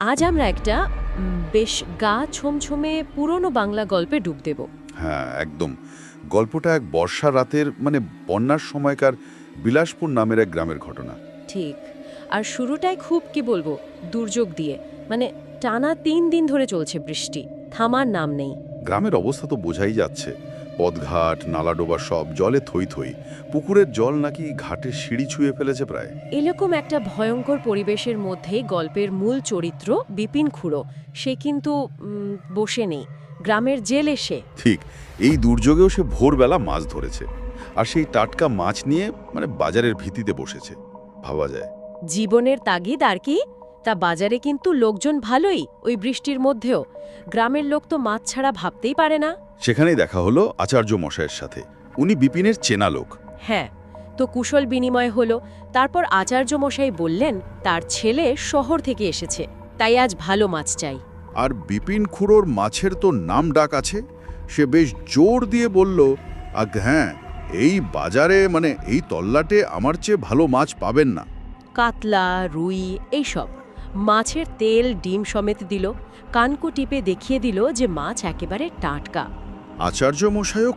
আজ আমরা একটা বেশ গা ছমছমে পুরনো বাংলা গল্পে ডুব দেব। হ্যাঁ একদম। গল্পটা এক বর্ষা রাতের মানে বন্যার সময়কার বিলাসপুর নামের এক গ্রামের ঘটনা। ঠিক। আর শুরুটাই খুব কি বলব দুর্যোগ দিয়ে। মানে টানা তিন দিন ধরে চলছে বৃষ্টি। থামার নাম নেই। গ্রামের অবস্থা তো বোঝাই যাচ্ছে। পথঘাট নালাডোবা সব জলে থই থই। পুকুরের জল নাকি ঘাটে সিঁড়ি ছুঁয়ে ফেলেছে প্রায়। এরকম একটা ভয়ঙ্কর পরিবেশের মধ্যে গল্পের মূল চরিত্র বিপিন খুড়ো। সে কিন্তু বসে নেই। গ্রামের জেলে সে। ঠিক এই দুর্যোগেও সে ভোরবেলা মাছ ধরেছে। আর সেই টাটকা মাছ নিয়ে মানে বাজারের ভিত্তিতে বসেছে। ভাবা যায়। জীবনের তাগিদ আর কি? তা বাজারে কিন্তু লোকজন ভালোই ওই বৃষ্টির মধ্যেও। গ্রামের লোক তো মাছ ছাড়া ভাবতেই পারে না। সেখানেই দেখা হলো আচার্য মশাইয়ের সাথে। উনি বিপিনের চেনা লোক। হ্যাঁ তো কুশল বিনিময় হলো। তারপর আচার্য মশাই বললেন তার ছেলে শহর থেকে এসেছে তাই আজ ভালো মাছ চাই। আর বিপিন খুঁড়োর মাছের তো নাম ডাক আছে। সে বেশ জোর দিয়ে বলল আগ হ্যাঁ এই বাজারে মানে এই তল্লাটে আমার চেয়ে ভালো মাছ পাবেন না। কাতলা রুই এইসব। মাছের তেল, ডিম সমেত দিল। কানকু টিপে দেখিয়ে দিল যে মাছ একেবারে টাটকা। আচার্য মশাইও